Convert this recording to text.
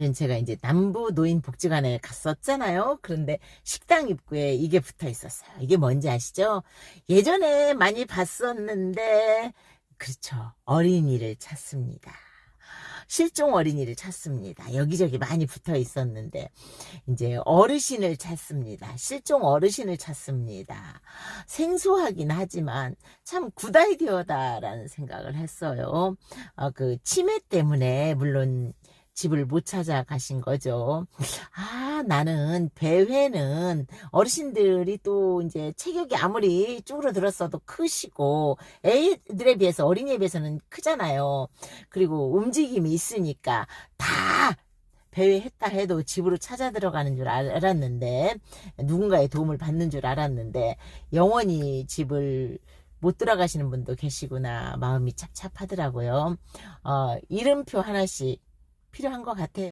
제가 이제 남부 노인 복지관에 갔었잖아요. 그런데 식당 입구에 이게 붙어 있었어요. 이게 뭔지 아시죠? 예전에 많이 봤었는데, 그렇죠. 어린이를 찾습니다. 실종 어린이를 찾습니다. 여기저기 많이 붙어 있었는데, 이제 어르신을 찾습니다. 실종 어르신을 찾습니다. 생소하긴 하지만 참 굿 아이디어다라는 생각을 했어요. 어, 그 치매 때문에 물론 집을 못 찾아 가신 거죠. 아, 나는 배회는 어르신들이 또 이제 체격이 아무리 쭈그러들었어도 크시고 애들에 비해서 어린이에 비해서는 크잖아요. 그리고 움직임이 있으니까 다 배회했다 해도 집으로 찾아 들어가는 줄 알- 알았는데 누군가의 도움을 받는 줄 알았는데 영원히 집을 못 들어가시는 분도 계시구나 마음이 찹찹하더라고요. 어, 이름표 하나씩 필요한 것 같아요.